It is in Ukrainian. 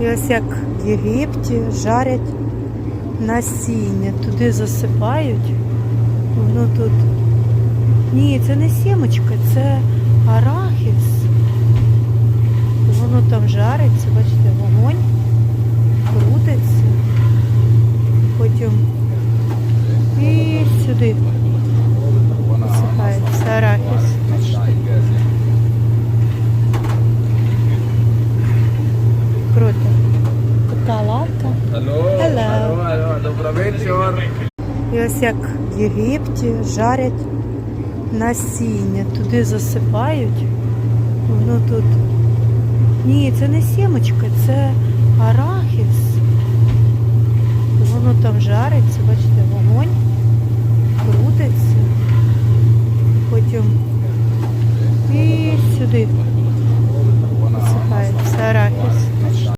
І ось як в Єгипті жарять насіння, туди засипають. Воно тут. Ні, це не сімочка, це арахіс. Воно там жариться, бачите, вогонь крутиться. Потім і сюди Hello. Добрий вечір. І ось як в Єгипті жарять насіння, туди засипають. Воно тут. Ні, це не сімочка, це арахіс. Воно там жариться, бачите, вогонь крутиться. Потім